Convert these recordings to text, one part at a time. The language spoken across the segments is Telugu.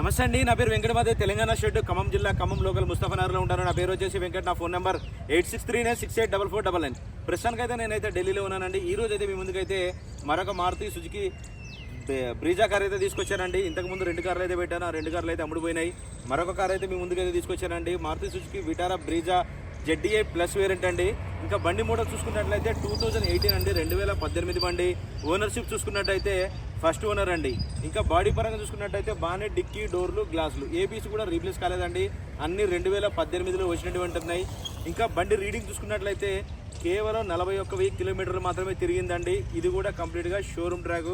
నమస్తే అండి. నా పేరు వెంకటమాదే తెలంగాణ స్టేట్ ఖమ్మం జిల్లా ఖమ్మం లోకల్ ముస్తఫానగర్లో ఉంటాను. నా పేరు వచ్చేసి వెంకట. నా phone number eight six three nine six eight double four double nine ప్రస్తుతానికి అయితే నేనైతే ఢిల్లీలో ఉన్నానండి. ఈ రోజు అయితే మీ ముందుకైతే మరొక మారుతి సుజుకి బ్రీజా కార్ అయితే తీసుకొచ్చానండి. ఇంతకు ముందు రెండు కార్లు అయితే పెట్టాను. ఆ రెండు కార్లు అయితే అమ్ముడుపోయినాయి. మరొక కార్ అయితే మీ ముందుకైతే తీసుకొచ్చానండి. Maruti Suzuki Vitara Brezza ZDI plus variant అండి. ఇంకా బండి మోడల్ చూసుకున్నట్లయితే టూ థౌజండ్ ఎయిటీన్ అండి. రెండు వేల పద్దెనిమిది బండి. ఓనర్షిప్ చూసుకున్నట్టయితే ఫస్ట్ ఓనర్ అండి. ఇంకా బాడీ పరంగా చూసుకున్నట్టయితే బాగానే డిక్కీ డోర్లు గ్లాసులు. ఏబీసీ కూడా రీప్లేస్ కాలేదండి. అన్ని రెండు వేల పద్దెనిమిదిలో వచ్చినటువంటి ఉన్నాయి ఇంకా బండి రీడింగ్ చూసుకున్నట్లయితే కేవలం నలభై ఒక్క వెయ్యి కిలోమీటర్లు మాత్రమే తిరిగిందండి. ఇది కూడా కంప్లీట్గా షోరూమ్ ట్రాక్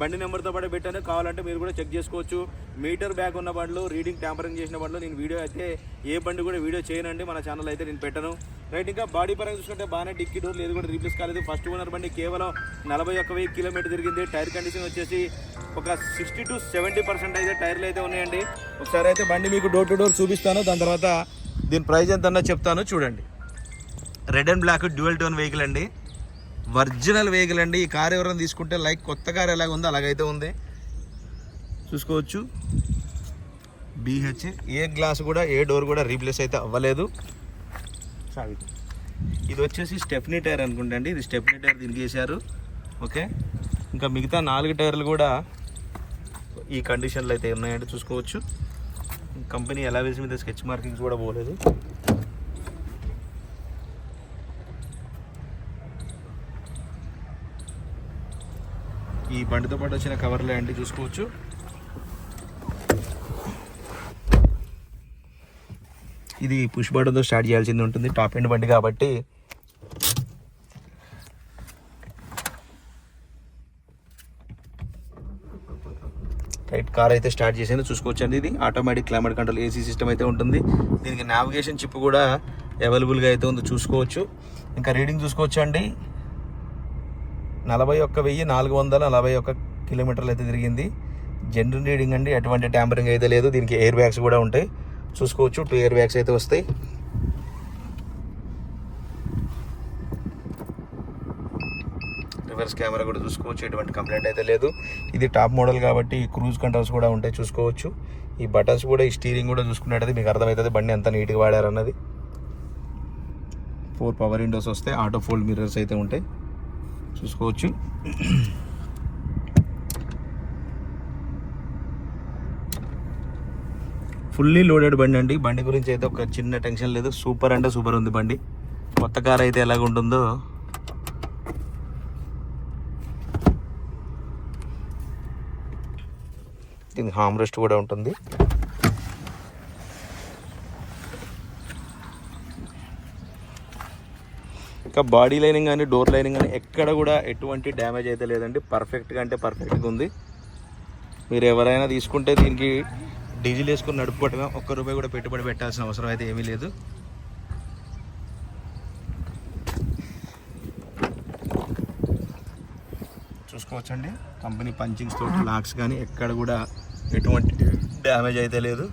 బండి నెంబర్తో పాటు పెట్టాను. కావాలంటే మీరు కూడా చెక్ చేసుకోవచ్చు. మీటర్ బ్యాగ్ ఉన్న బండ్లు రీడింగ్ ట్యాంపరింగ్ చేసిన బండ్లు నేను వీడియో అయితే ఏ బండి కూడా వీడియో చేయనండి. మన ఛానల్ అయితే నేను పెట్టను. రైట్ ఇంకా బాడీ పరంగా చూసుకుంటే బాగానే డిక్కీ డోర్లు ఏది కూడా రీప్లేస్ కాలేదు. ఫస్ట్ ఓనర్ బండి కేవలం నలభై ఒక్క వెయ్యి కిలోమీటర్ తిరిగింది. టైర్ కండిషన్ వచ్చేసి ఒక సిక్స్టీ టు సెవెంటీ పర్సెంట్ అయితే టైర్లు అయితే ఉన్నాయండి. ఒకసారి అయితే బండి మీకు డోర్ టు డోర్ చూపిస్తాను. దాని తర్వాత దీని ప్రైస్ ఎంత చెప్తాను. చూడండి. Red and black dual tone vehicle అండి. ఒరిజినల్ వెహికల్ అండి. ఈ కార్ ఎవరైనా తీసుకుంటే లైక్ కొత్త కార్ ఎలాగ ఉందో అలాగైతే ఉంది. చూసుకోవచ్చు. బీహెచ్ ఏ గ్లాస్ కూడా ఏ డోర్ కూడా రీప్లేస్ అయితే అవ్వలేదు. ఇది వచ్చేసి స్టెప్నీ టైర్ అనుకుంటా అండి. ఇది స్టెప్నీ టైర్ దీనికి వేశారు. ఓకే. ఇంకా మిగతా నాలుగు టైర్లు కూడా ఈ కండిషన్లో అయితే ఉన్నాయండి. చూసుకోవచ్చు. కంపెనీ ఎలా వేసి మీద స్కెచ్ మార్కింగ్స్ కూడా పోలేదు. ఈ బండితో పాటు వచ్చిన కవర్లే అండి చూసుకోవచ్చు. ఇది పుష్ బటన్తో స్టార్ట్ చేయాల్సింది ఉంటుంది టాప్ ఎండ్ బండి కాబట్టి. రైట్ కార్ అయితే స్టార్ట్ చేసాను చూసుకోవచ్చు అండి ఇది automatic climate control AC system అయితే ఉంటుంది. దీనికి నావిగేషన్ చిప్ కూడా అవైలబుల్గా అయితే ఉంది చూసుకోవచ్చు. ఇంకా రీడింగ్ చూసుకోవచ్చు అండి నలభై ఒక్క వెయ్యి నాలుగు వందల నలభై ఒక్క కిలోమీటర్లు అయితే తిరిగింది. జనరల్ రీడింగ్ అండి ఎటువంటి ట్యాంపరింగ్ అయితే లేదు. దీనికి ఎయిర్ బ్యాగ్స్ కూడా ఉంటాయి. చూసుకోవచ్చు టూ ఎయిర్ బ్యాగ్స్ అయితే వస్తాయి. రివర్స్ కెమెరా కూడా చూసుకోవచ్చు ఎటువంటి కంప్లైంట్ అయితే లేదు. ఇది టాప్ మోడల్ కాబట్టి క్రూజ్ కంట్రోల్స్ కూడా ఉంటాయి చూసుకోవచ్చు. ఈ బటన్స్ కూడా ఈ స్టీరింగ్ కూడా చూసుకున్నట్టయితే మీకు అర్థమవుతుంది బండి ఎంత నీట్గా వాడారన్నది. ఫోర్ పవర్ విండోస్ వస్తే ఆటో ఫోల్డ్ మిర్రర్స్ అయితే ఉంటాయి. చూసుకోవచ్చు. ఫుల్లీ లోడెడ్ బండి అండి. బండి గురించి అయితే ఒక చిన్న టెన్షన్ లేదు. సూపర్ అంటే సూపర్ ఉంది బండి. కొత్త కార్ అయితే ఎలాగ ఉంటుందో. దీనికి హామ్ రెస్ట్ కూడా ఉంటుంది. ఇంకా బాడీ లైనింగ్ కానీ డోర్ లైనింగ్ కానీ ఎక్కడ కూడా ఎటువంటి డ్యామేజ్ అయితే లేదండి. పర్ఫెక్ట్గా అంటే పర్ఫెక్ట్గా ఉంది. మీరు ఎవరైనా తీసుకుంటే దీనికి డీజిల్ వేసుకుని నడుపుకోవటమే ఒక్క రూపాయి కూడా పెట్టుబడి పెట్టాల్సిన అవసరం అయితే ఏమీ లేదు. చూసుకోవచ్చండి. కంపెనీ పంచింగ్స్ తోటి లాక్స్ కానీ ఎక్కడ కూడా ఎటువంటి డ్యామేజ్ అయితే లేదు.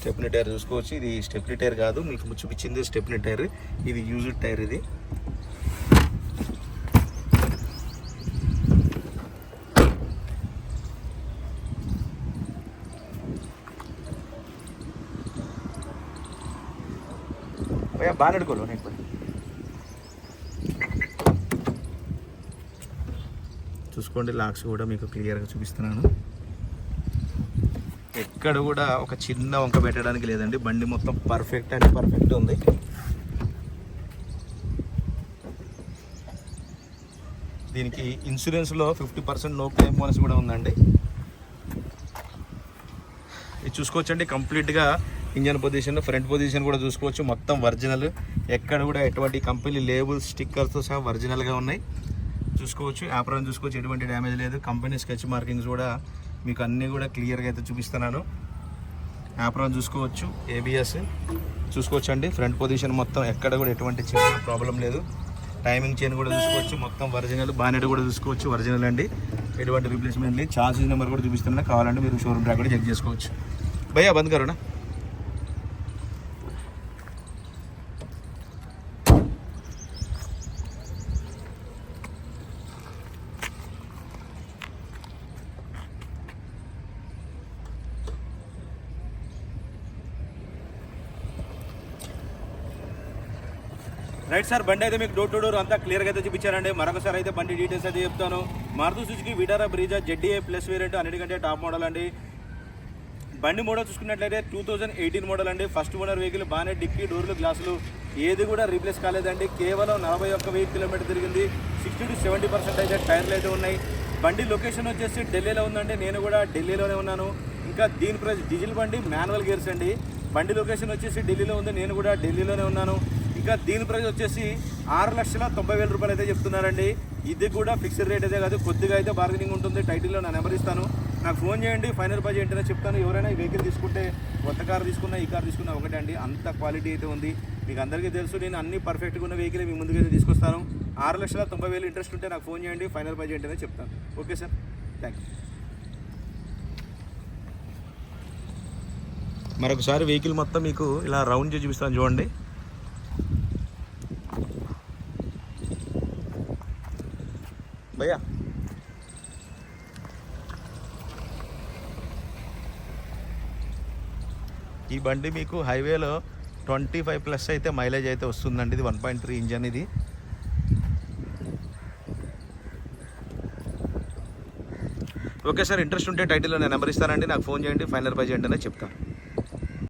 స్టెప్ని టైర్ చూసుకోవచ్చు. ఇది స్టెప్ని టైర్ కాదు మీకు చూపించింది స్టెప్ని టైర్. ఇది యూజ్డ్ టైర్ ఇది. బాగా నడుకోలు నేను చూసుకోండి లాక్స్ కూడా మీకు క్లియర్గా చూపిస్తున్నాను. ఎక్కడ కూడా ఒక చిన్న వంక పెట్టడానికి లేదండి. బండి మొత్తం పర్ఫెక్ట్ అండ్ పర్ఫెక్ట్ ఉంది. దీనికి ఇన్సూరెన్స్లో fifty percent no claim bonus కూడా ఉందండి. ఇది చూసుకోవచ్చండి. కంప్లీట్గా ఇంజన్ పొజిషన్ ఫ్రంట్ పొజిషన్ కూడా చూసుకోవచ్చు. మొత్తం ఒరిజినల్ ఎక్కడ కూడా ఎటువంటి కంపెనీ లేబుల్ స్టిక్కర్తో సహా ఒరిజినల్గా ఉన్నాయి. చూసుకోవచ్చు. యాప్రాన్ చూసుకోవచ్చు. ఎటువంటి డ్యామేజ్ లేదు. కంపెనీ స్కెచ్ మార్కింగ్స్ కూడా మీకు అన్నీ కూడా క్లియర్గా అయితే చూపిస్తున్నాను. యాప్రాన్ చూసుకోవచ్చు ఏబిఎస్ చూసుకోవచ్చు అండి ఫ్రంట్ పొజిషన్ మొత్తం ఎక్కడ కూడా ఎటువంటి చిన్న ప్రాబ్లం లేదు. టైమింగ్ చైన్ కూడా చూసుకోవచ్చు మొత్తం ఒరిజినల్ బానెట్ కూడా చూసుకోవచ్చు ఒరిజినల్ అండి. ఎటువంటి రిప్లేస్మెంట్ లేదు. ఛార్జెస్ నెంబర్ కూడా చూపిస్తున్నా. కావాలంటే మీరు షోరూమ్ ట్రాక్ కూడా చెక్ చేసుకోవచ్చు. భయ్యా బంద్ కరోనా. రైట్ సార్ బండి అయితే మీకు డోర్ టు డోర్ అంతా క్లియర్గా అయితే చూపించారండి. మరొకసారి అయితే బండి డీటెయిల్స్ అయితే చెప్తాను. Maruti Suzuki Vitara Brezza ZDI plus variant అన్నిటికంటే టాప్ మోడల్ అండి. బండి మోడల్ చూసుకున్నట్లయితే టూ థౌజండ్ ఎయిటీన్ మోడల్ అండి. ఫస్ట్ ఓనర్ వెహికల్ బాగానే డిక్కీ డోర్లు గ్లాసులు ఏది కూడా రీప్లేస్ కాలేదండి. కేవలం నలభై ఒక్క వెయ్యి కిలోమీటర్ తిరిగింది. సిక్స్టీ టు సెవెంటీ పర్సెంట్ అయితే టైర్లు అయితే ఉన్నాయి. బండి లొకేషన్ వచ్చేసి ఢిల్లీలో ఉందండి. నేను కూడా ఢిల్లీలోనే ఉన్నాను. ఇంకా దీని ప్రైస్ డీజిల్ బండి మాన్యువల్ గేర్స్ అండి. బండి లొకేషన్ వచ్చేసి ఢిల్లీలో ఉంది. నేను కూడా ఢిల్లీలోనే ఉన్నాను. ఇంకా దీని ప్రైస్ వచ్చేసి ఆరు లక్షల తొంభై వేల రూపాయలు అయితే చెప్తున్నారండి. ఇది కూడా ఫిక్స్డ్ రేట్ అయితే కాదు కొద్దిగా అయితే బార్గెనింగ్ ఉంటుంది. టైటిల్లో నా నెంబర్ ఇస్తాను. నాకు ఫోన్ చేయండి ఫైనల్ బడ్జెట్ ఏంటనే చెప్తాను. ఎవరైనా ఈ వెహికల్ తీసుకుంటే కొత్త కార్ తీసుకున్నా ఈ కార్ తీసుకున్నా ఒకటే అండి. అంత క్వాలిటీ అయితే ఉంది. మీకు అందరికీ తెలుసు నేను అన్ని పర్ఫెక్ట్గా ఉన్న వెహికల్ మీ ముందుకైతే తీసుకొస్తాను. ఆరు లక్షల తొంభై వేలు ఇంట్రెస్ట్ ఉంటే నాకు ఫోన్ చేయండి ఫైనల్ బడ్జెట్ ఏంటనే చెప్తాను. Okay sir? థ్యాంక్ యూ మరొకసారి వెహికల్ మొత్తం మీకు ఇలా రౌండ్ చేసి చూపిస్తాను చూడండి. భయ్యా. ఈ బండి మీకు హైవేలో ట్వంటీ ఫైవ్ ప్లస్ అయితే మైలేజ్ అయితే వస్తుందండి. ఇది వన్ పాయింట్ త్రీ ఇంజన్ ఇది. ఓకే సార్ ఇంట్రెస్ట్ ఉంటే టైటిల్లో నేను నెంబర్ ఇస్తానండి. నాకు ఫోన్ చేయండి. ఫైనల్ బై చేయండి అనేది చెప్తాను.